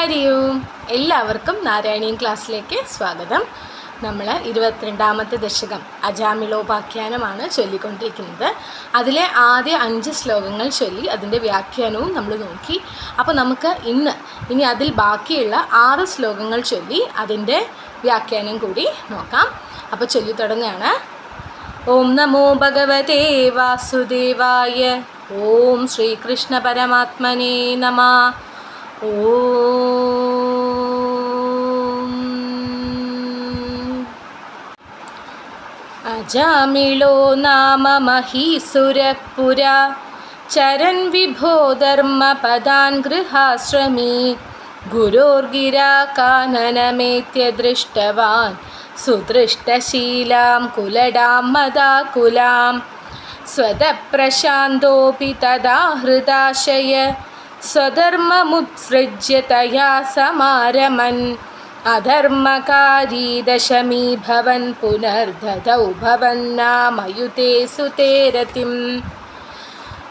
ഹരി ഓം എല്ലാവർക്കും നാരായണീയം ക്ലാസ്സിലേക്ക് സ്വാഗതം. നമ്മൾ ഇരുപത്തിരണ്ടാമത്തെ ദശകം അജാമിളോപാഖ്യാനമാണ് ചൊല്ലിക്കൊണ്ടിരിക്കുന്നത്. അതിലെ ആദ്യ അഞ്ച് ശ്ലോകങ്ങൾ ചൊല്ലി അതിന്റെ വ്യാഖ്യാനവും നമ്മൾ നോക്കി. അപ്പോൾ നമുക്ക് ഇന്ന് ഇനി അതിൽ ബാക്കിയുള്ള ആറ് ശ്ലോകങ്ങൾ ചൊല്ലി അതിന്റെ വ്യാഖ്യാനം കൂടി നോക്കാം. അപ്പോൾ ചൊല്ലി തുടങ്ങുകയാണ് ഓം നമോ ഭഗവതേ വാസുദേവായ. ഓം ശ്രീകൃഷ്ണ പരമാത്മനേ നമ. ओ अजामिळो नाम चरन् विभो धर्मपदान् गृहाश्रमी गुरोर्गिराकाननमेत्य दृष्टवान् सुदृष्टशीलां कुलडां मदाकुलां स्वतः प्रशान्तोऽपि तदा हृदाशय। स्वधर्ममुत्सृज्य तया समारमन्। अधर्मकारी दशमी भवन् पुनर्दधौ भवन्नामयुते सुते रतिम्।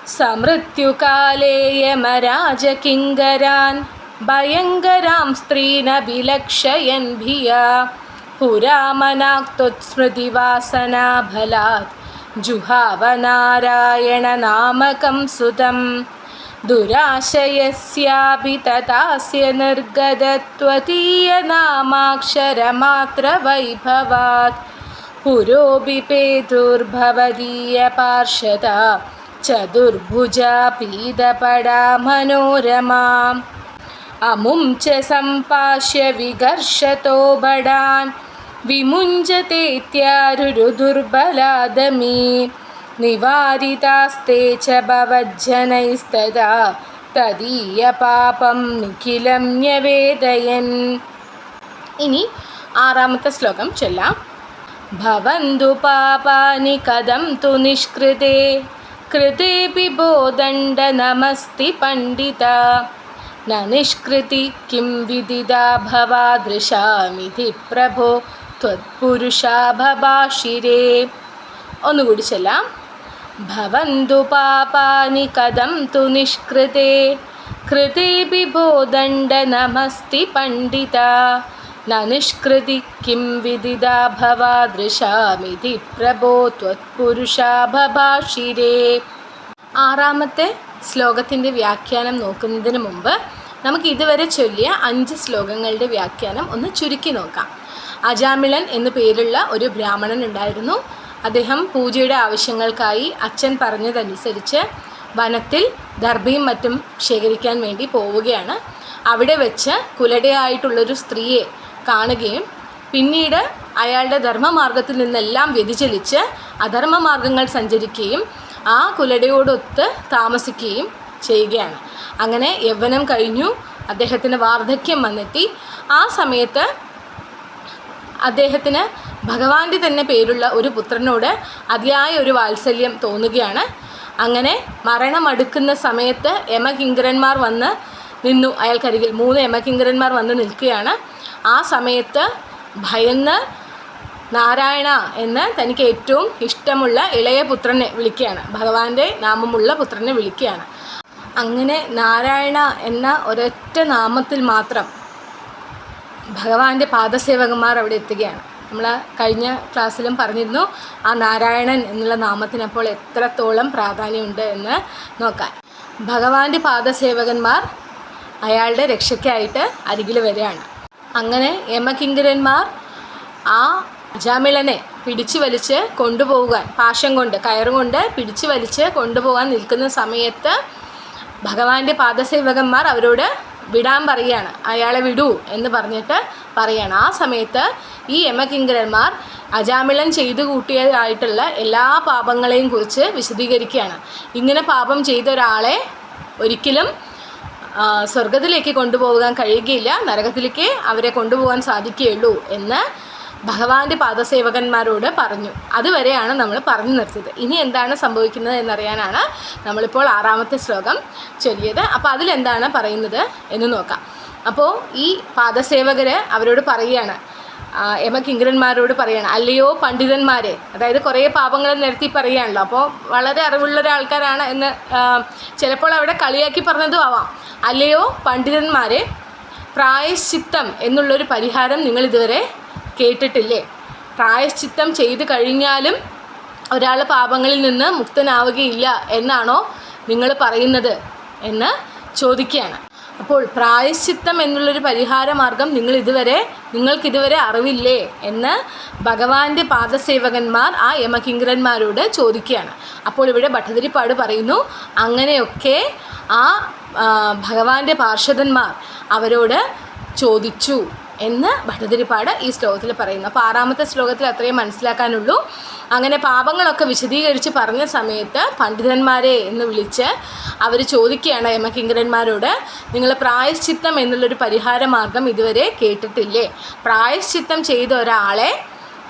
समृत्युकाले यमराजकिङ्गरान् भयङ्करां स्त्रीनभिलक्षयन् भिया। पुरामनाक्तोत्स्मृतिवासनाफलात् जुहावनारायणनामकं सुतम्। दुराशयस्यापि तथास्य निर्गद त्वदीयनामाक्षरमात्रवैभवात् पुरोऽपि पेतुर्भवदीयपार्श्व चतुर्भुजा पीदपडा मनोरमाम् अमुं च सम्पाश्य विघर्षतो बडान् विमुञ्जतेत्यारुरुदुर्बलादमी। निवारितास्ते च भवज्जनैस्तदा തദീയപാപം നിഖിലം ന്യവേദയൻ ഇനി ആറാമത്തെ ശ്ലോകം ചൊല്ലാം ഭവന്തു പാപാനി കഥം തു നിഷ്കൃതേ കൃതേപി ബോദണ്ഡ നമസ്തി പണ്ഡിത न निष्कृति किं विदिदा ഭവാദൃശാമിതി പ്രഭോ ത്വത്പുരുഷാ ഭവാഷിരേ ഒന്നുകൂടി ചൊല്ലാം കഥം തു നിഷ്കൃതേ കൃതേപി ബോദണ്ഡ നമസ്തി പണ്ഡിത ന നിഷ്കൃതി കിം ഭവാ ഭവാദൃശാമിതി പ്രഭോ ത്വത്പുരുഷാ ഭവാഷിരേ ആറാമത്തെ ശ്ലോകത്തിന്റെ വ്യാഖ്യാനം നോക്കുന്നതിന് മുമ്പ് നമുക്ക് ഇതുവരെ ചൊല്ലിയ അഞ്ച് ശ്ലോകങ്ങളുടെ വ്യാഖ്യാനം ഒന്ന് ചുരുക്കി നോക്കാം. അജാമിളൻ എന്നു പേരുള്ള ഒരു ബ്രാഹ്മണൻ ഉണ്ടായിരുന്നു. അദ്ദേഹം പൂജയുടെ ആവശ്യങ്ങൾക്കായി അച്ഛൻ പറഞ്ഞതനുസരിച്ച് വനത്തിൽ ദർഭയും മറ്റും ശേഖരിക്കാൻ വേണ്ടി പോവുകയാണ്. അവിടെ വെച്ച് കുലടയായിട്ടുള്ളൊരു സ്ത്രീയെ കാണുകയും പിന്നീട് അയാളുടെ ധർമ്മമാർഗത്തിൽ നിന്നെല്ലാം വ്യതിചലിച്ച് അധർമ്മമാർഗങ്ങൾ സഞ്ചരിക്കുകയും ആ കുലടയോടൊത്ത് താമസിക്കുകയും ചെയ്യുകയാണ്. അങ്ങനെ യൗവനം കഴിഞ്ഞു അദ്ദേഹത്തിന് വാർദ്ധക്യം വന്നെത്തി. ആ സമയത്ത് അദ്ദേഹത്തിന് ഭഗവാന്റെ തന്നെ പേരുള്ള ഒരു പുത്രനോട് അതിയായ ഒരു വാത്സല്യം തോന്നുകയാണ്. അങ്ങനെ മരണമടുക്കുന്ന സമയത്ത് യമകിങ്കരന്മാർ വന്ന് നിന്നു. അയാൾക്കരികിൽ മൂന്ന് യമകിങ്കരന്മാർ വന്ന് നിൽക്കുകയാണ്. ആ സമയത്ത് ഭയന്ന് നാരായണ എന്ന് തനിക്ക് ഏറ്റവും ഇഷ്ടമുള്ള ഇളയ പുത്രനെ വിളിക്കുകയാണ്. ഭഗവാന്റെ നാമമുള്ള പുത്രനെ വിളിക്കുകയാണ്. അങ്ങനെ നാരായണ എന്ന ഒരൊറ്റ നാമത്തിൽ മാത്രം ഭഗവാന്റെ പാദസേവകന്മാർ അവിടെ എത്തുകയാണ്. നമ്മൾ കഴിഞ്ഞ ക്ലാസ്സിലും പറഞ്ഞിരുന്നു ആ നാരായണൻ എന്നുള്ള നാമത്തിന് അപ്പോൾ എത്രത്തോളം പ്രാധാന്യമുണ്ട് എന്ന് നോക്കാം. ഭഗവാന്റെ പാദസേവകന്മാർ അയാളുടെ രക്ഷയ്ക്കായിട്ട് അരികിൽ വരികയാണ്. അങ്ങനെ യമകിങ്കരന്മാർ ആ അജാമിളനെ പിടിച്ചു വലിച്ച് കൊണ്ടുപോകാൻ പാശം കൊണ്ട് കയറുകൊണ്ട് പിടിച്ചു വലിച്ച് കൊണ്ടുപോകാൻ നിൽക്കുന്ന സമയത്ത് ഭഗവാന്റെ പാദസേവകന്മാർ അവരോട് വിടാൻ പറയുകയാണ് അയാളെ വിടൂ എന്ന് പറഞ്ഞിട്ട് പറയാണ്. ആ സമയത്ത് ഈ യമകിങ്കരന്മാർ അജാമിളൻ ചെയ്തു കൂട്ടിയതായിട്ടുള്ള എല്ലാ പാപങ്ങളെയും കുറിച്ച് വിശദീകരിക്കുകയാണ്. ഇങ്ങനെ പാപം ചെയ്ത ഒരാളെ ഒരിക്കലും സ്വർഗത്തിലേക്ക് കൊണ്ടുപോകാൻ കഴിയുകയില്ല. നരകത്തിലേക്ക് അവരെ കൊണ്ടുപോകാൻ സാധിക്കുകയുള്ളൂ എന്ന് ഭഗവാന്റെ പാദസേവകന്മാരോട് പറഞ്ഞു. അതുവരെയാണ് നമ്മൾ പറഞ്ഞു നിർത്തിയത്. ഇനി എന്താണ് സംഭവിക്കുന്നത് എന്നറിയാനാണ് നമ്മളിപ്പോൾ ആറാമത്തെ ശ്ലോകം ചൊല്ലിയത്. അപ്പോൾ അതിലെന്താണ് പറയുന്നത് എന്ന് നോക്കാം. അപ്പോൾ ഈ പാദസേവകർ അവരോട് പറയുകയാണ്. യമകിങ്കരന്മാരോട് പറയണം അല്ലയോ പണ്ഡിതന്മാരെ അതായത് കുറേ പാപങ്ങൾ നിരത്തി പറയുകയാണല്ലോ. അപ്പോൾ വളരെ അറിവുള്ള ഒരാൾക്കാരാണ് എന്ന് ചിലപ്പോൾ അവിടെ കളിയാക്കി പറഞ്ഞതും ആവാം. അല്ലയോ പണ്ഡിതന്മാരെ പ്രായശ്ചിത്തം എന്നുള്ളൊരു പരിഹാരം നിങ്ങൾ ഇതുവരെ കേട്ടിട്ടില്ലേ? പ്രായശ്ചിത്തം ചെയ്തു കഴിഞ്ഞാലും ഒരാൾ പാപങ്ങളിൽ നിന്ന് മുക്തനാവുകയില്ല എന്നാണോ നിങ്ങൾ പറയുന്നത് എന്ന് ചോദിക്കുകയാണ്. അപ്പോൾ പ്രായശ്ചിത്തം എന്നുള്ളൊരു പരിഹാര മാർഗം നിങ്ങൾ ഇതുവരെ നിങ്ങൾക്കിതുവരെ അറിവില്ലേ എന്ന് ഭഗവാന്റെ പാദസേവകന്മാർ ആ യമകിങ്കരന്മാരോട് ചോദിക്കുകയാണ്. അപ്പോൾ ഇവിടെ ഭട്ടതിരിപ്പാട് പറയുന്നു അങ്ങനെയൊക്കെ ആ ഭഗവാന്റെ പാർഷദന്മാർ അവരോട് ചോദിച്ചു. എന്ന് ഭട്ടതിരിപ്പാട് ഈ ശ്ലോകത്തിൽ പറയുന്നു. അപ്പോൾ ആറാമത്തെ ശ്ലോകത്തിൽ അത്രയും മനസ്സിലാക്കാനുള്ളൂ. അങ്ങനെ പാപങ്ങളൊക്കെ വിശദീകരിച്ച് പറഞ്ഞ സമയത്ത് പണ്ഡിതന്മാരെ എന്ന് വിളിച്ച് അവർ ചോദിക്കുകയാണ് യമകിങ്കരന്മാരോട് നിങ്ങൾ പ്രായശ്ചിത്തം എന്നുള്ളൊരു പരിഹാര മാർഗം ഇതുവരെ കേട്ടിട്ടില്ലേ? പ്രായശ്ചിത്തം ചെയ്ത ഒരാളെ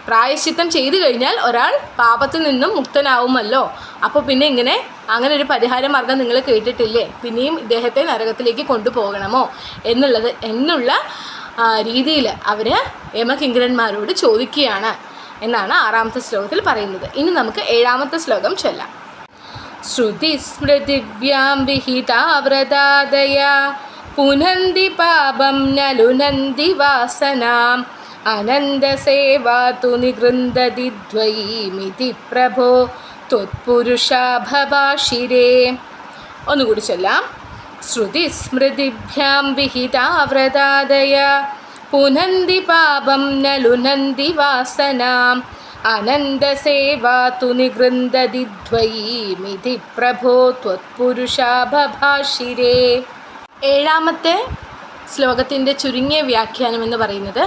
പ്രായശ്ചിത്തം ചെയ്തു കഴിഞ്ഞാൽ ഒരാൾ പാപത്തിൽ നിന്നും മുക്തനാവുമല്ലോ. അപ്പോൾ പിന്നെ ഇങ്ങനെ അങ്ങനെ ഒരു പരിഹാര മാർഗം നിങ്ങൾ കേട്ടിട്ടില്ലേ? പിന്നെയും ഇദ്ദേഹത്തെ നരകത്തിലേക്ക് കൊണ്ടുപോകണമോ? എന്നുള്ളത് എന്നുള്ള രീതിയിൽ അവർ യമകിങ്കരന്മാരോട് ചോദിക്കുകയാണ് എന്നാണ് ആറാമത്തെ ശ്ലോകത്തിൽ പറയുന്നത്. ഇനി നമുക്ക് ഏഴാമത്തെ ശ്ലോകം ചൊല്ലാം. ശ്രുതിസ്മൃതിഭ്യാം സ്മൃതി പുനന്തി പാപം നലുനന്തി വാസനാം. അനന്തസേവാ തു നിഗൃന്ദതി ദ്വയീമിതി പ്രഭോ. ത്വത്പുരുഷാഭഭാഷിരേ ഒന്നുകൂടി ചൊല്ലാം. ശ്രുതിസ്മൃതിഭ്യാം വിഹിതാവ്രതാദയ. പുനന്തി പാപം നലുനന്തി വാസനാം. അനന്തസേവാ തു പ്രഭോ ത്വത്പുരുഷാഭാഷിരേ ഏഴാമത്തെ ശ്ലോകത്തിന്റെ ചുരുങ്ങിയ വ്യാഖ്യാനം എന്ന് പറയുന്നത്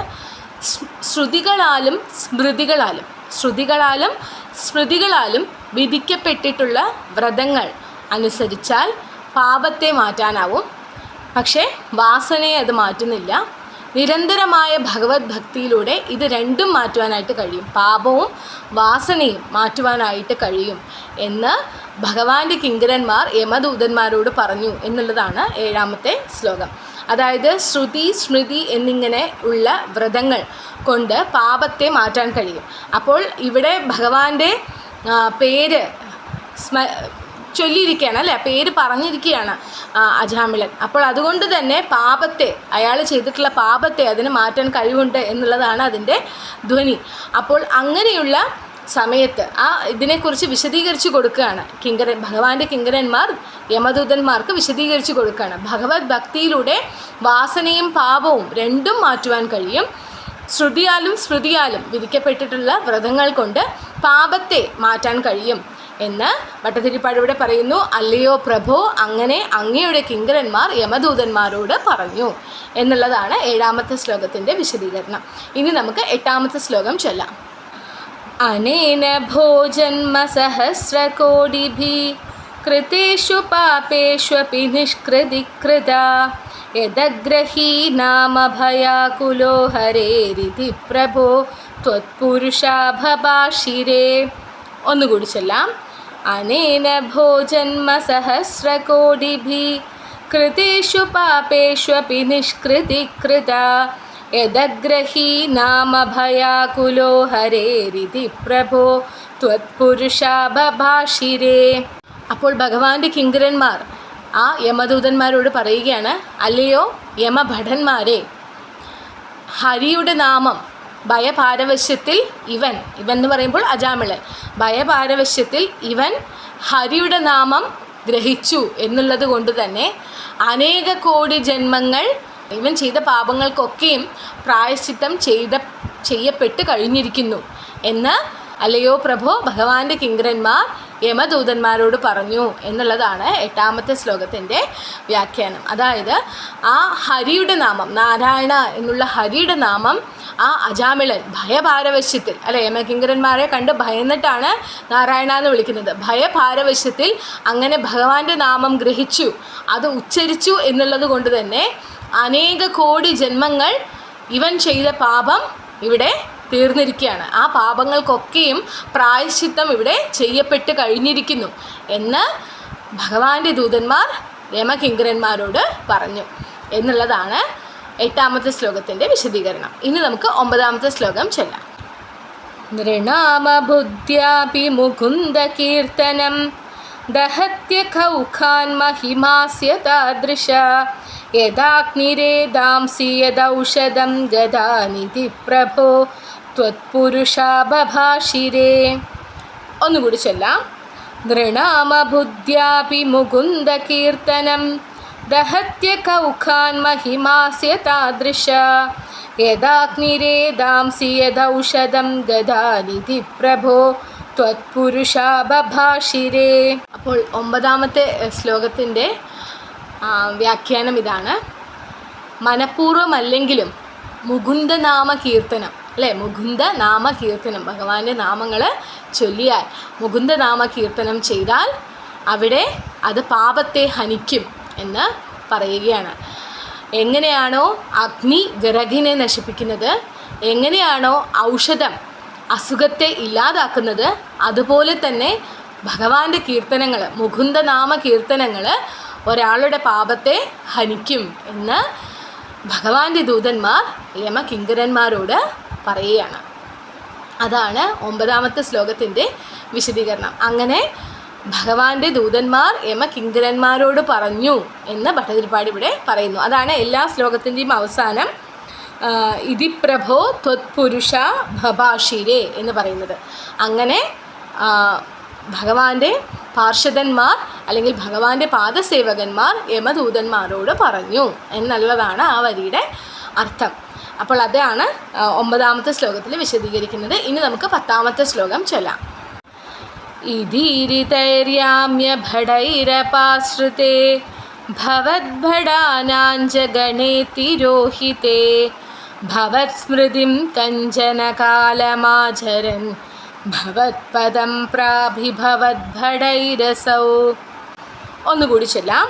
ശ്രുതികളാലും സ്മൃതികളാലും ശ്രുതികളാലും സ്മൃതികളാലും വിധിക്കപ്പെട്ടിട്ടുള്ള വ്രതങ്ങൾ അനുസരിച്ചാൽ പാപത്തെ മാറ്റാനാവും. പക്ഷേ വാസനയെ അത് മാറ്റുന്നില്ല. നിരന്തരമായ ഭഗവത് ഭക്തിയിലൂടെ ഇത് രണ്ടും മാറ്റുവാനായിട്ട് കഴിയും. പാപവും വാസനയും മാറ്റുവാനായിട്ട് കഴിയും എന്ന് ഭഗവാന്റെ കിങ്കരന്മാർ യമദൂതന്മാരോട് പറഞ്ഞു എന്നുള്ളതാണ് ഏഴാമത്തെ ശ്ലോകം. അതായത് ശ്രുതി സ്മൃതി എന്നിങ്ങനെ ഉള്ള വ്രതങ്ങൾ കൊണ്ട് പാപത്തെ മാറ്റാൻ കഴിയും. അപ്പോൾ ഇവിടെ ഭഗവാന്റെ പേര് സ്മ ചൊല്ലിയിരിക്കുകയാണ് അല്ലേ? പേര് പറഞ്ഞിരിക്കുകയാണ് അജാമിളൻ അപ്പോൾ അതുകൊണ്ട് തന്നെ പാപത്തെ അയാൾ ചെയ്തിട്ടുള്ള പാപത്തെ അതിന് മാറ്റാൻ കഴിവുണ്ട് എന്നുള്ളതാണ് അതിന്റെ ധ്വനി. അപ്പോൾ അങ്ങനെയുള്ള സമയത്ത് ആ ഇതിനെക്കുറിച്ച് വിശദീകരിച്ചു കൊടുക്കുകയാണ്. കിങ്കരൻ ഭഗവാന്റെ കിങ്കരന്മാർ യമദൂതന്മാർക്ക് വിശദീകരിച്ചു കൊടുക്കുകയാണ്. ഭഗവത് ഭക്തിയിലൂടെ വാസനയും പാപവും രണ്ടും മാറ്റുവാൻ കഴിയും. ശ്രുതിയാലും സ്മൃതിയാലും വിധിക്കപ്പെട്ടിട്ടുള്ള വ്രതങ്ങൾ കൊണ്ട് പാപത്തെ മാറ്റാൻ കഴിയും. എന്ന് ഭട്ടതിരിപ്പാടിവിടെ പറയുന്നു അല്ലയോ പ്രഭോ അങ്ങനെ അങ്ങയുടെ കിങ്കരന്മാർ യമദൂതന്മാരോട് പറഞ്ഞു. എന്നുള്ളതാണ് ഏഴാമത്തെ ശ്ലോകത്തിന്റെ വിശദീകരണം. ഇനി നമുക്ക് എട്ടാമത്തെ ശ്ലോകം ചൊല്ലാം. അനേന ഭോജന്മസഹസ്രകോടിഭി കൃതേഷു പാപേഷ്വപി നിഷ്കൃതികൃത യദഗ്രഹീ നാമഭയാകുലോ ഹരേരിതി പ്രഭോ ത്വത്പുരുഷാഭാഷിരേ ഒന്നുകൂടി ചൊല്ലാം. അനേന ഭോജന്മസഹസ്രകോടിഭിः कृतेषु पापेष्वपि निष्कृतिकृता यदग्रही नाम भयाकुलो हरेरिति പ്രഭോ ത്വത്പുരുഷാഭഭാഷിരേ അപ്പോൾ ഭഗവാന്റെ കിങ്കരന്മാർ ആ യമദൂതന്മാരോട് പറയുകയാണ് അല്ലയോ യമഭടന്മാരെ ഹരിയുടെ നാമം ഭയപാരവശ്യത്തിൽ ഇവൻ ഇവൻ എന്ന് പറയുമ്പോൾ അജാമിളൻ. ഭയപാരവശ്യത്തിൽ ഇവൻ ഹരിയുടെ നാമം ഗ്രഹിച്ചു എന്നുള്ളത് കൊണ്ട് തന്നെ അനേക കോടി ജന്മങ്ങൾ ഇവൻ ചെയ്ത പാപങ്ങൾക്കൊക്കെയും പ്രായശ്ചിത്തം ചെയ്ത ചെയ്യപ്പെട്ട് കഴിഞ്ഞിരിക്കുന്നു എന്ന് അല്ലയോ പ്രഭോ ഭഗവാന്റെ കിങ്കരന്മാർ യമദൂതന്മാരോട് പറഞ്ഞു എന്നുള്ളതാണ് എട്ടാമത്തെ ശ്ലോകത്തിന്റെ വ്യാഖ്യാനം. അതായത് ആ ഹരിയുടെ നാമം നാരായണ എന്നുള്ള ഹരിയുടെ നാമം ആ അജാമിളൻ ഭയഭാരവശ്യത്തിൽ അല്ലെ യമകിങ്കരന്മാരെ കണ്ട് ഭയന്നിട്ടാണ് നാരായണ എന്ന് വിളിക്കുന്നത്. ഭയഭാരവശ്യത്തിൽ അങ്ങനെ ഭഗവാന്റെ നാമം ഗ്രഹിച്ചു അത് ഉച്ചരിച്ചു എന്നുള്ളത് കൊണ്ട് തന്നെ അനേക കോടി ജന്മങ്ങൾ ഇവൻ ചെയ്ത പാപം ഇവിടെ തീർന്നിരിക്കുകയാണ്. ആ പാപങ്ങൾക്കൊക്കെയും പ്രായശ്ചിത്തം ഇവിടെ ചെയ്യപ്പെട്ട് കഴിഞ്ഞിരിക്കുന്നു എന്ന് ഭഗവാന്റെ ദൂതന്മാർ രമകിങ്കരന്മാരോട് പറഞ്ഞു എന്നുള്ളതാണ് എട്ടാമത്തെ ശ്ലോകത്തിന്റെ വിശദീകരണം. ഇനി നമുക്ക് ഒമ്പതാമത്തെ ശ്ലോകം ചെല്ലാം. നൃണാമബുദ്ധ്യാപി മുകുന്ദകീർത്തനം ദഹത്യ ഖൗഖാൻ മഹിമാസ്യ താദൃശ യഥാഗ്നിരേദാംസി യദൗഷധം ഗതാനിധി പ്രഭോ ത്വത്പുരുഷാപഭാഷിരേ. ഒന്നുകൂടി ചൊല്ലാം. നൃണാമബുദ്ധ്യാപി മുകുന്ദകീർത്തനം ദഹത്യ കൗഖാൻ മഹിമാസ്യ താദൃശ. യഥാഗ്നിരേദാംസി യദൗഷധം ഗതാനിധി പ്രഭോ. ത്വത്പുരുഷാപഭാഷിരേ. അപ്പോൾ ഒമ്പതാമത്തെ ശ്ലോകത്തിന്റെ വ്യാഖ്യാനം ഇതാണ്. മനഃപൂർവമല്ലെങ്കിലും മുകുന്ദനാമ കീർത്തനം അല്ലേ? മുകുന്ദ നാമ കീർത്തനം ഭഗവാന്റെ നാമങ്ങൾ ചൊല്ലിയാൽ മുകുന്ദനാമ കീർത്തനം ചെയ്താൽ അവിടെ അത് പാപത്തെ ഹനിക്കും എന്ന് പറയുകയാണ്. എങ്ങനെയാണോ അഗ്നി വിറകിനെ നശിപ്പിക്കുന്നത് എങ്ങനെയാണോ ഔഷധം അസുഖത്തെ ഇല്ലാതാക്കുന്നത് അതുപോലെ തന്നെ ഭഗവാന്റെ കീർത്തനങ്ങൾ മുകുന്ദനാമ കീർത്തനങ്ങൾ ഒരാളുടെ പാപത്തെ ഹനിക്കും എന്ന് ഭഗവാന്റെ ദൂതന്മാർ യമകിങ്കരന്മാരോട് പറയുകയാണ്. അതാണ് ഒമ്പതാമത്തെ ശ്ലോകത്തിന്റെ വിശദീകരണം. അങ്ങനെ ഭഗവാന്റെ ദൂതന്മാർ യമകിങ്കരന്മാരോട് പറഞ്ഞു എന്ന് ഭട്ടതിരിപ്പാട് ഇവിടെ പറയുന്നു. അതാണ് എല്ലാ ശ്ലോകത്തിന്റെയും അവസാനം ഇതി പ്രഭോ ത്വത്പുരുഷ ഭഭാഷിരേ എന്ന് പറയുന്നത്. അങ്ങനെ ഭഗവാന്റെ പാർഷദന്മാർ അല്ലെങ്കിൽ ഭഗവാന്റെ പാദസേവകന്മാർ യമദൂതന്മാരോട് പറഞ്ഞു എന്നുള്ളതാണ് ആ വരിയുടെ അർത്ഥം. അപ്പോൾ അതാണ് ഒമ്പതാമത്തെ ശ്ലോകത്തിൽ വിശദീകരിക്കുന്നത്. ഇനി നമുക്ക് പത്താമത്തെ ശ്ലോകം ചൊല്ലാം. ഇതീരിതൈര്യാമ്യഭടൈരപാശ്രിതേ ഭവദ്ഭടാനാഞ്ചഗണേതിരോഹിതേ ഭവത്സ്മൃതിം കഞ്ചനകാലമാചരൻ ഭവത്പദം പ്രാഭിഭവദ്ഭടൈരസൗ ഒന്നുകൂടി ചൊല്ലാം.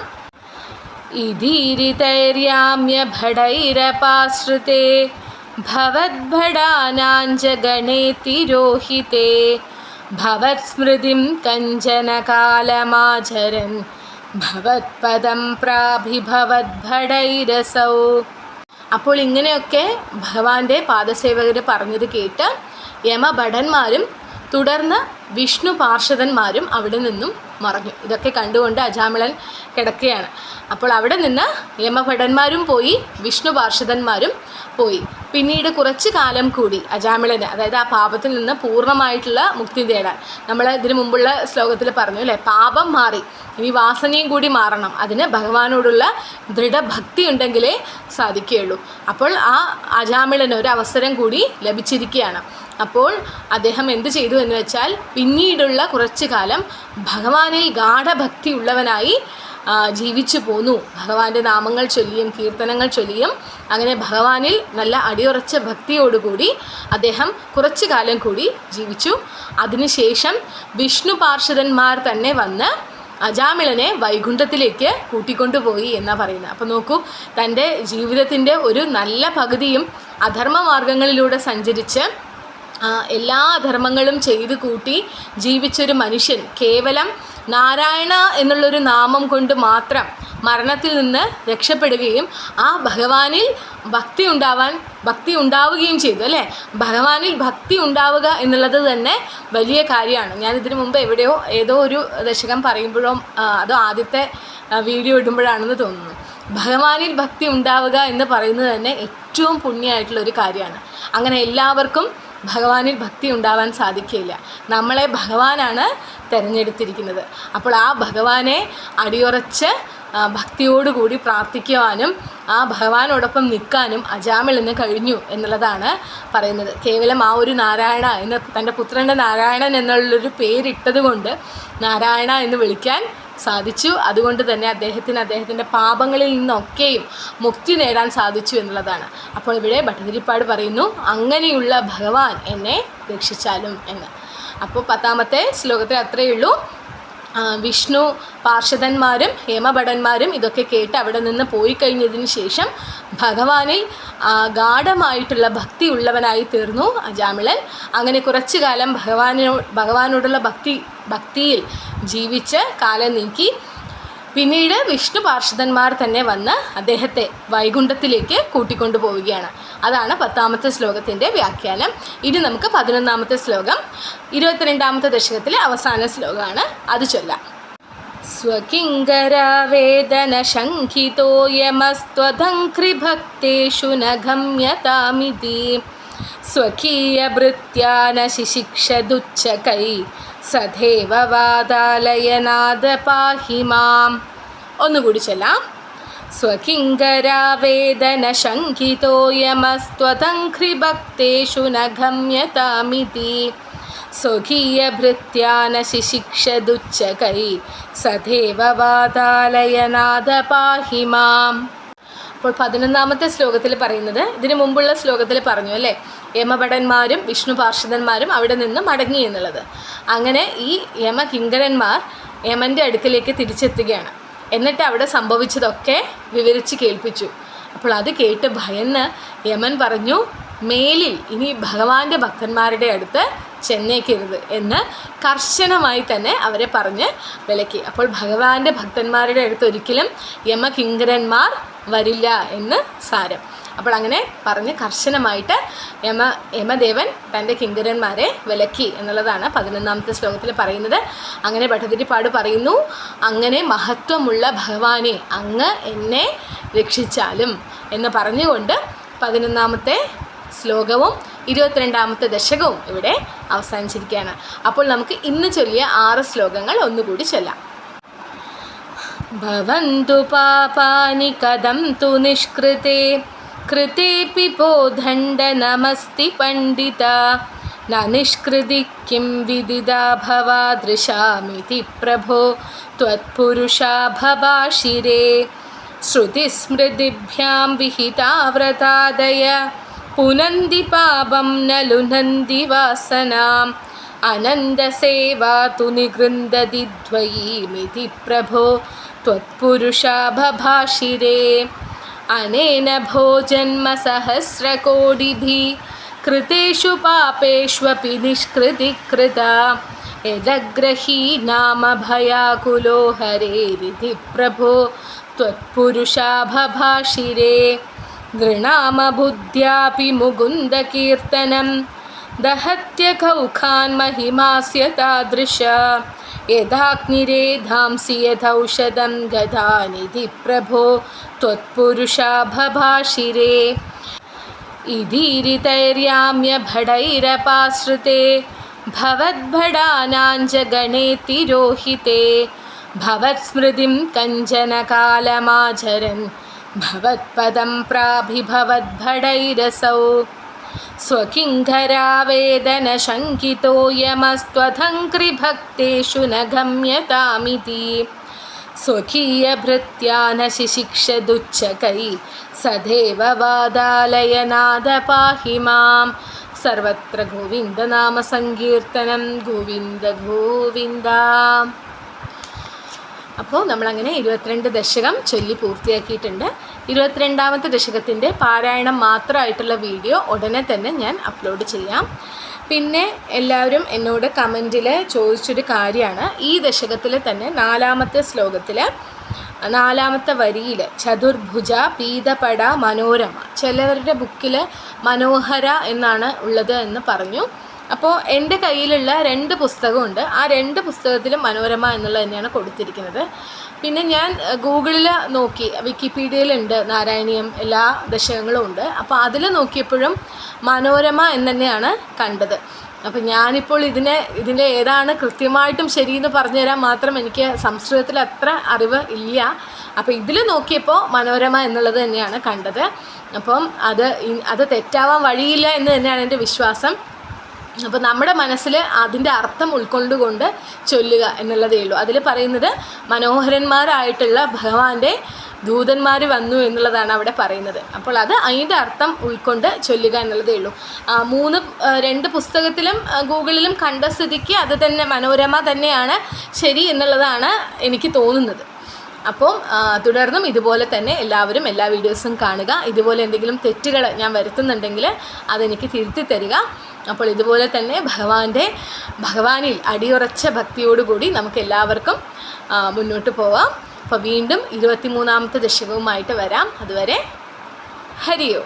इधीरितैर्याम्यभटैरपाश्रिते भवद्भटानाञ्जगणे तिरोहिते भवत्स्मृतिं कञ्चनकालमाचरन् ഭവത്പദം പ്രാഭിഭവദ്ഭടൈരസൗ അപ്പോൾ ഇങ്ങനെയൊക്കെ ഭഗവാന്റെ പാദസേവകർ പറഞ്ഞത് കേട്ട് യമഭടന്മാരും തുടർന്ന് വിഷ്ണു പാർഷദന്മാരും അവിടെ നിന്നും മറഞ്ഞു. ഇതൊക്കെ കണ്ടുകൊണ്ട് അജാമിളൻ കിടക്കുകയാണ്. അപ്പോൾ അവിടെ നിന്ന് യമഭടന്മാരും പോയി വിഷ്ണു പാർഷദന്മാരും പോയി. പിന്നീട് കുറച്ച് കാലം കൂടി അജാമിളന് അതായത് ആ പാപത്തിൽ നിന്ന് പൂർണമായിട്ടുള്ള മുക്തി നേടാൻ. നമ്മൾ ഇതിനു മുമ്പുള്ള ശ്ലോകത്തിൽ പറഞ്ഞു അല്ലേ? പാപം മാറി ഇനി വാസനയും കൂടി മാറണം. അതിന് ഭഗവാനോടുള്ള ദൃഢഭക്തി ഉണ്ടെങ്കിലേ സാധിക്കുകയുള്ളൂ. അപ്പോൾ ആ അജാമിളന് ഒരു അവസരം കൂടി ലഭിച്ചിരിക്കുകയാണ്. അപ്പോൾ അദ്ദേഹം എന്ത് ചെയ്തു എന്ന് വെച്ചാൽ പിന്നീടുള്ള കുറച്ച് കാലം ഭഗവാനിൽ ഗാഠഭക്തി ഉള്ളവനായി ജീവിച്ചു പോന്നു. ഭഗവാന്റെ നാമങ്ങൾ ചൊല്ലിയും കീർത്തനങ്ങൾ ചൊല്ലിയും അങ്ങനെ ഭഗവാനിൽ നല്ല അടിയുറച്ച ഭക്തിയോടുകൂടി അദ്ദേഹം കുറച്ചു കാലം കൂടി ജീവിച്ചു. അതിനുശേഷം വിഷ്ണു പാർഷദന്മാർ തന്നെ വന്ന് അജാമിളനെ വൈകുണ്ഠത്തിലേക്ക് കൂട്ടിക്കൊണ്ടുപോയി എന്നാണ് പറയുന്നത്. അപ്പോൾ നോക്കൂ തന്റെ ജീവിതത്തിന്റെ ഒരു നല്ല പകുതിയും അധർമ്മ മാർഗങ്ങളിലൂടെ സഞ്ചരിച്ച് എല്ലാ ധർമ്മങ്ങളും ചെയ്തു കൂട്ടി ജീവിച്ചൊരു മനുഷ്യൻ. കേവലം നാരായണ എന്നുള്ളൊരു നാമം കൊണ്ട് മാത്രം മരണത്തിൽ നിന്ന് രക്ഷപ്പെടുകയും ആ ഭഗവാനിൽ ഭക്തി ഉണ്ടാവാൻ ഭക്തി ഉണ്ടാവുകയും ചെയ്തു അല്ലേ? ഭഗവാനിൽ ഭക്തി ഉണ്ടാവുക എന്നുള്ളത് തന്നെ വലിയ കാര്യമാണ്. ഞാൻ ഇതിനു മുമ്പ് എവിടെയോ ഏതോ ഒരു ദശകം പറയുമ്പോഴോ അതോ ആദ്യത്തെ വീഡിയോ ഇടുമ്പോഴാണെന്ന് തോന്നുന്നു. ഭഗവാനിൽ ഭക്തി ഉണ്ടാവുക എന്ന് പറയുന്നത് തന്നെ ഏറ്റവും പുണ്യമായിട്ടുള്ള ഒരു കാര്യമാണ്. അങ്ങനെ എല്ലാവർക്കും ഭഗവാനിൽ ഭക്തി ഉണ്ടാവാൻ സാധിക്കില്ല നമ്മളെ ഭഗവാനാണ് തിരഞ്ഞെടുത്തിരിക്കുന്നത്. അപ്പോൾ ആ ഭഗവാനെ അടിയുറച്ച് ഭക്തിയോടുകൂടി പ്രാർത്ഥിക്കുവാനും ആ ഭഗവാനോടൊപ്പം നിൽക്കാനും അജാമിളിന് കഴിഞ്ഞു എന്നുള്ളതാണ് പറയുന്നത്. കേവലം ആ ഒരു നാരായണ എന്ന് തന്റെ പുത്രന്റെ നാരായണൻ എന്നുള്ളൊരു പേരിട്ടത് കൊണ്ട് നാരായണ എന്ന് വിളിക്കാൻ സാധിച്ചു. അതുകൊണ്ട് തന്നെ അദ്ദേഹത്തിന് അദ്ദേഹത്തിന്റെ പാപങ്ങളിൽ നിന്നൊക്കെയും മുക്തി നേടാൻ സാധിച്ചു എന്നുള്ളതാണ്. അപ്പോൾ ഇവിടെ ഭട്ടതിരിപ്പാട് പറയുന്നു അങ്ങനെയുള്ള ഭഗവാൻ എന്നെ രക്ഷിച്ചാലും എന്ന്. അപ്പോൾ പത്താമത്തെ ശ്ലോകത്തിൽ അത്രയേ ഉള്ളൂ. വിഷ്ണു പാർഷദന്മാരും ഹേമഭടന്മാരും ഇതൊക്കെ കേട്ട് അവിടെ നിന്ന് പോയി കഴിഞ്ഞതിന് ശേഷം ഭഗവാനിൽ ഗാഠമായിട്ടുള്ള ഭക്തി ഉള്ളവനായി തീർന്നു അജാമിളൻ. അങ്ങനെ കുറച്ചു കാലം ഭഗവാനോ ഭഗവാനോടുള്ള ഭക്തി ഭക്തിയിൽ ജീവിച്ച് കാലം നീക്കി. പിന്നീട് വിഷ്ണു പാർഷദന്മാർ തന്നെ വന്ന് അദ്ദേഹത്തെ വൈകുണ്ഠത്തിലേക്ക് കൂട്ടിക്കൊണ്ടു പോവുകയാണ് അതാണ് പത്താമത്തെ ശ്ലോകത്തിൻ്റെ വ്യാഖ്യാനം ഇനി നമുക്ക് പതിനൊന്നാമത്തെ ശ്ലോകം ഇരുപത്തിരണ്ടാമത്തെ ദശകത്തിലെ അവസാന ശ്ലോകമാണ് അത് ചൊല്ലാം स्वकिङ्करावेदनशङ्कितोऽयमस्त्वधङ्घ्रिभक्तेषु न गम्यतामिति स्वकीयभृत्या न शिशिक्षदुच्चकै സധേവ വാതാലയനാഥ പാഹി മാം ഒന്നുകൂടി ചൊല്ലാം സ്വകിങ്കരാവേദന ശങ്കിതോയമസ്ത്വതङ्ഘ്രിഭക്തേഷു ന ഗമ്യതാമിതി സ്വകീയഭൃത്യാന ശിശിക്ഷദുച്ചകൈ സദേവ വാതാലയനാഥ പാഹി മാം. അപ്പോൾ പതിനൊന്നാമത്തെ ശ്ലോകത്തിൽ പറയുന്നത് ഇതിനു മുമ്പുള്ള ശ്ലോകത്തിൽ പറഞ്ഞു അല്ലേ? യമഭടന്മാരും വിഷ്ണു പാർഷദന്മാരും അവിടെ നിന്ന് മടങ്ങി എന്നുള്ളത്. അങ്ങനെ ഈ യമകിങ്കരന്മാർ യമന്റെ അടുക്കിലേക്ക് തിരിച്ചെത്തുകയാണ്. എന്നിട്ട് അവിടെ സംഭവിച്ചതൊക്കെ വിവരിച്ച് കേൾപ്പിച്ചു. അപ്പോൾ അത് കേട്ട് ഭയന്ന് യമൻ പറഞ്ഞു മേലിൽ ഇനി ഭഗവാന്റെ ഭക്തന്മാരുടെ അടുത്ത് ചെന്നേക്കരുത് എന്ന് കർശനമായി തന്നെ അവരെ പറഞ്ഞ് വിലക്കി. അപ്പോൾ ഭഗവാന്റെ ഭക്തന്മാരുടെ അടുത്ത് ഒരിക്കലും യമകിങ്കരന്മാർ വരില്ല എന്ന് സാരം. അപ്പോൾ അങ്ങനെ പറഞ്ഞ് കർശനമായിട്ട് യമ യമദേവൻ തൻ്റെ കിങ്കരന്മാരെ വിലക്കി എന്നുള്ളതാണ് പതിനൊന്നാമത്തെ ശ്ലോകത്തിൽ പറയുന്നത് അങ്ങനെ ഭട്ടതിരിപ്പാട് പറയുന്നു അങ്ങനെ മഹത്വമുള്ള ഭഗവാനെ അങ്ങ് എന്നെ രക്ഷിച്ചാലും എന്ന് പറഞ്ഞുകൊണ്ട് പതിനൊന്നാമത്തെ ശ്ലോകവും ഇരുപത്തിരണ്ടാമത്തെ ദശകവും ഇവിടെ അവസാനിച്ചിരിക്കുകയാണ് അപ്പോൾ നമുക്ക് ഇന്ന് ചൊല്ലിയ ആറ് ശ്ലോകങ്ങൾ ഒന്നുകൂടി ചൊല്ലാം भवन्तु पापानि कथं तु निष्कृते कृतेऽपि बोधण्डनमस्ति पण्डिता। न निष्कृति किं विदिदा भवादृशामिति प्रभो। त्वत्पुरुषा भवाशिरे श्रुतिस्मृतिभ्यां विहिता व्रतादय। पुनन्ति पापं न लुनन्ति वासनाम्। अनन्दसेवा तु निगृन्दति द्वयीमिति प्रभो। त्वत्पुरुषा भभाषिरे अनेन भोजन्मसहस्रकोटिभिः कृतेषु पापेष्वपि निष्कृतिकृता। यदग्रही नाम भयाकुलो हरेरिति प्रभो त्वत्पुरुषा भभाषिरे गृणामबुद्ध्यापि मुकुन्दकीर्तनं दहत्यकौखान् महिमास्य तादृश। यदाग्निरेधांसि यथौषधं गदानिधि प्रभो त्वत्पुरुषा भभाषिरे। इदीरितैर्याम्यभटैरपाश्रिते भवद्भटानाञ्जगणे तिरोहिते। भवत्स्मृतिं कञ्चनकालमाचरन् भवत्पदं प्राभिभवद्भटैरसौ स्वकिङ्करावेदनशङ्कितोऽयमस्त्वधङ्क्रिभक्तेषु न गम्यतामिति स्वकीयभृत्या न शिशिक्षदुच्चकै सदैव वादालयनाद पाहि मां സർവത്ര ഗോവിന്ദനാമ സങ്കീർത്തനം ഗോവിന്ദ ഗോവിന്ദ അപ്പോൾ നമ്മളങ്ങനെ ഇരുപത്തിരണ്ട് ദശകം ചൊല്ലി പൂർത്തിയാക്കിയിട്ടുണ്ട് ഇരുപത്തിരണ്ടാമത്തെ ദശകത്തിന്റെ പാരായണം മാത്രമായിട്ടുള്ള വീഡിയോ ഉടനെ തന്നെ ഞാൻ അപ്ലോഡ് ചെയ്യാം. പിന്നെ എല്ലാവരും എന്നോട് കമന്റിൽ ചോദിച്ചൊരു കാര്യമാണ്. ഈ ദശകത്തിൽ തന്നെ നാലാമത്തെ ശ്ലോകത്തിൽ നാലാമത്തെ വരിയിൽ ചതുർഭുജ പീതപട മനോരമ ചിലവരുടെ ബുക്കിൽ മനോഹര എന്നാണ് ഉള്ളത് എന്ന് പറഞ്ഞു. അപ്പോൾ എന്റെ കയ്യിലുള്ള രണ്ട് പുസ്തകമുണ്ട്. ആ രണ്ട് പുസ്തകത്തിലും മനോരമ എന്നുള്ളത് തന്നെയാണ് കൊടുത്തിരിക്കുന്നത്. പിന്നെ ഞാൻ ഗൂഗിളിൽ നോക്കി. വിക്കിപീഡിയയിലുണ്ട് നാരായണീയം എല്ലാ ദശകങ്ങളും ഉണ്ട്. അപ്പോൾ അതിൽ നോക്കിയപ്പോഴും മനോരമ എന്ന് തന്നെയാണ് കണ്ടത്. അപ്പം ഞാനിപ്പോൾ ഇതിനെ ഇതിന്റെ ഏതാണ് കൃത്യമായിട്ടും ശരിയെന്ന് പറഞ്ഞു തരാൻ മാത്രം എനിക്ക് സംസ്കൃതത്തിൽ അത്ര അറിവ് ഇല്ല. അപ്പോൾ ഇതിൽ നോക്കിയപ്പോൾ മനോരമ എന്നുള്ളത് തന്നെയാണ് കണ്ടത്. അപ്പം അത് അത് തെറ്റാവാൻ വഴിയില്ല എന്ന് തന്നെയാണ് എന്റെ വിശ്വാസം. അപ്പോൾ നമ്മുടെ മനസ്സിൽ അതിന്റെ അർത്ഥം ഉൾക്കൊണ്ടുകൊണ്ട് ചൊല്ലുക എന്നുള്ളതേ ഉള്ളൂ. അതിൽ പറയുന്നത് മനോഹരന്മാരായിട്ടുള്ള ഭഗവാന്റെ ദൂതന്മാർ വന്നു എന്നുള്ളതാണ് അവിടെ പറയുന്നത്. അപ്പോൾ അത് അതിന്റെ അർത്ഥം ഉൾക്കൊണ്ട് ചൊല്ലുക എന്നുള്ളതേ ഉള്ളൂ. മൂന്ന് രണ്ട് പുസ്തകത്തിലും ഗൂഗിളിലും കണ്ട സ്ഥിതിക്ക് അത് തന്നെ മനോരമ തന്നെയാണ് ശരി എന്നുള്ളതാണ് എനിക്ക് തോന്നുന്നത്. അപ്പോൾ തുടർന്നും ഇതുപോലെ തന്നെ എല്ലാവരും എല്ലാ വീഡിയോസും കാണുക. ഇതുപോലെ എന്തെങ്കിലും തെറ്റുകൾ ഞാൻ വരുത്തുന്നുണ്ടെങ്കിൽ അതെനിക്ക് തിരുത്തി തരിക. അപ്പോൾ ഇതുപോലെ തന്നെ ഭഗവാന്റെ ഭഗവാനിൽ അടിയുറച്ച ഭക്തിയോടുകൂടി നമുക്ക് എല്ലാവർക്കും മുന്നോട്ട് പോവാം. അപ്പോൾ വീണ്ടും ഇരുപത്തിമൂന്നാമത്തെ ദശകവുമായിട്ട് വരാം. അതുവരെ ഹരിയോ.